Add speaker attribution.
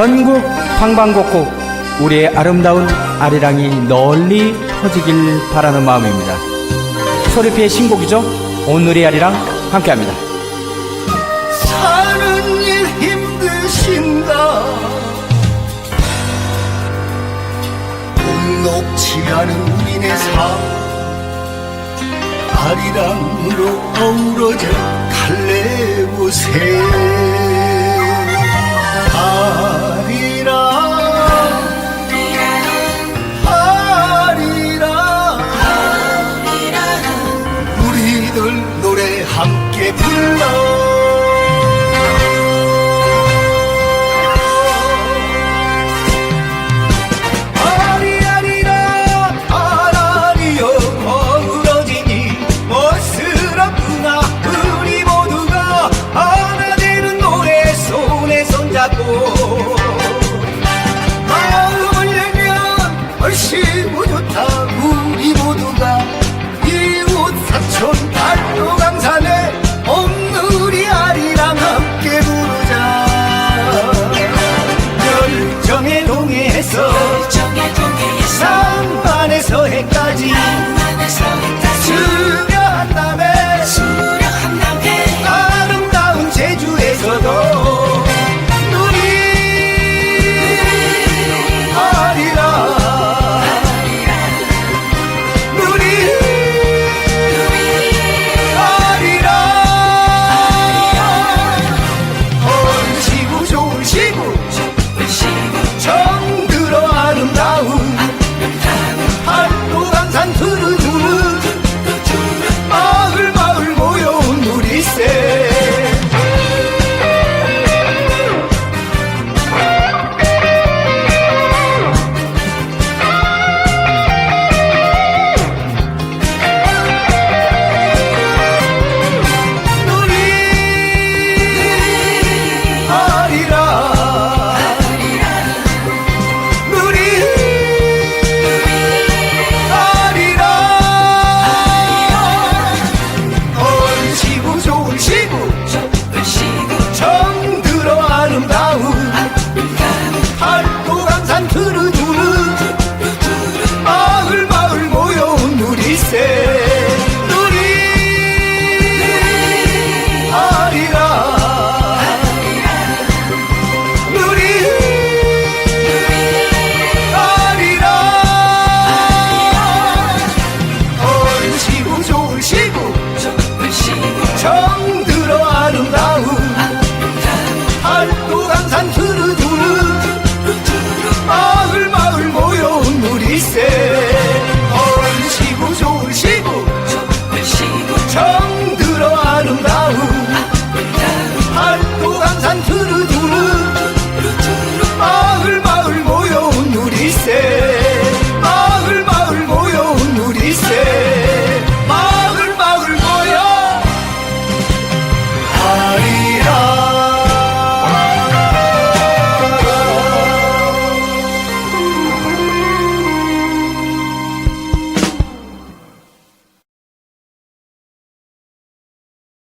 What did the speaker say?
Speaker 1: 전국 방방곡곡 우리의 아름다운 아리랑이 널리 퍼지길 바라는 마음입니다. 소리피의 신곡이죠. 오늘의 아리랑 함께합니다.
Speaker 2: 사는 일 힘드신가 녹지 않은 우리네 삶 아리랑으로 어우러져 달래보세 보자고 마음을 내면 훨씬 좋다 우리 모두가 이웃 사촌 달도강산에 엄누리 아리랑 함께 부르자. 열정의 동해에서 열정의 동해에서 산반에서 해까 북한산 두루두